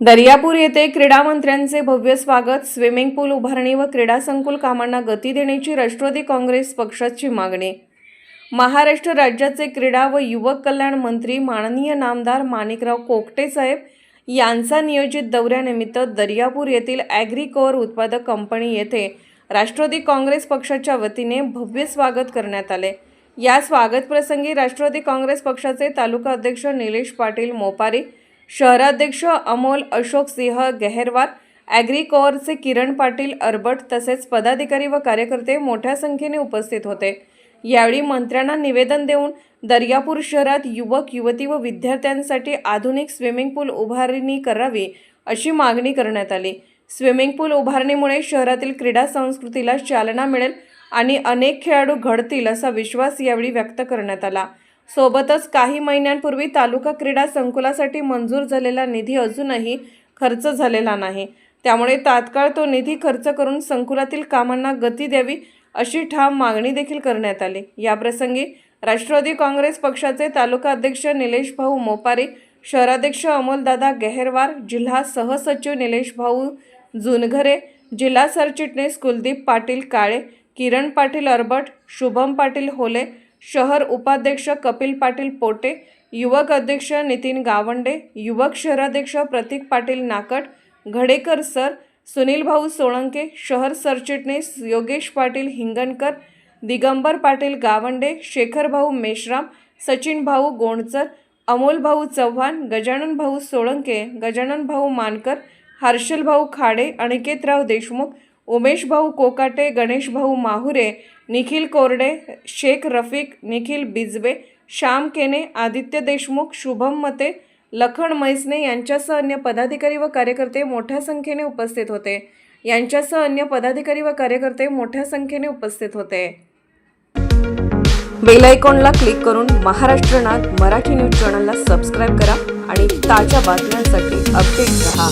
दर्यापूर येथे क्रीडा मंत्र्यांचे भव्य स्वागत स्विमिंग पूल उभारणी व क्रीडा संकुल कामांना गती देण्याची राष्ट्रवादी काँग्रेस पक्षाची मागणी. महाराष्ट्र राज्याचे क्रीडा व युवक कल्याण मंत्री माननीय नामदार माणिकराव कोकटे साहेब यांचा नियोजित दौऱ्यानिमित्त दर्यापूर येथील ॲग्रिकोअर उत्पादक कंपनी येथे राष्ट्रवादी काँग्रेस पक्षाच्या वतीने भव्य स्वागत करण्यात आले. या स्वागतप्रसंगी राष्ट्रवादी काँग्रेस पक्षाचे तालुका अध्यक्ष निलेश पाटील मोपारी शहराध्यक्ष अमोल अशोक सिंह गेहरवार ॲग्रिकोअरचे किरण पाटील अरबट तसेच पदाधिकारी व कार्यकर्ते मोठ्या संख्येने उपस्थित होते. यावेळी मंत्र्यांना निवेदन देऊन दर्यापूर शहरात युवक युवती व विद्यार्थ्यांसाठी आधुनिक स्विमिंग पूल उभारणी करावी अशी मागणी करण्यात आली. स्विमिंग पूल उभारणीमुळे शहरातील क्रीडा संस्कृतीला चालना मिळेल आणि अनेक खेळाडू घडतील असा विश्वास यावेळी व्यक्त करण्यात आला. सोबतच काही महिन्यांपूर्वी तालुका क्रीडा संकुलासाठी मंजूर झालेला निधी अजूनही खर्च झालेला नाही. त्यामुळे तात्काळ तो निधी खर्च करून संकुलातील कामांना गती द्यावी अशी ठाम मागणी देखील करण्यात आली. याप्रसंगी राष्ट्रवादी काँग्रेस पक्षाचे तालुका अध्यक्ष निलेश भाऊ मोपारे शहराध्यक्ष अमोलदादा गेहरवार जिल्हा सहसचिव निलेश भाऊ जुनघरे जिल्हा सरचिटणीस कुलदीप पाटील काळे किरण पाटील अरबट शुभम पाटील होले शहर उपाध्यक्ष कपिल पाटील पोटे युवक अध्यक्ष नितीन गावंडे युवक शहराध्यक्ष प्रतीक पाटील नाकट घडेकर सर सुनील भाऊ सोळंके शहर सरचिटणीस योगेश पाटील हिंगणकर दिगंबर पाटील गावंडे शेखर भाऊ मेश्राम सचिन भाऊ गोंडचर अमोल भाऊ चव्हाण गजानन भाऊ सोळंके गजानन भाऊ मानकर हर्षल भाऊ खाडे अनिकेतराव देशमुख उमेशभाऊ कोकाटे गणेशभाऊ माहुरे निखिल कोरडे शेख रफिक निखिल बिजवे श्याम केने आदित्य देशमुख शुभम मते लखन मैसने यांच्यासह अन्य पदाधिकारी व कार्यकर्ते मोठ्या संख्येने उपस्थित होते. यांच्यासह अन्य पदाधिकारी व कार्यकर्ते मोठ्या संख्येने उपस्थित होते. बेल आयकॉनला क्लिक करून महाराष्ट्र नाथ मराठी न्यूज चॅनलला सबस्क्राईब करा आणि ताज्या बातम्यांसाठी अपडेट रहा.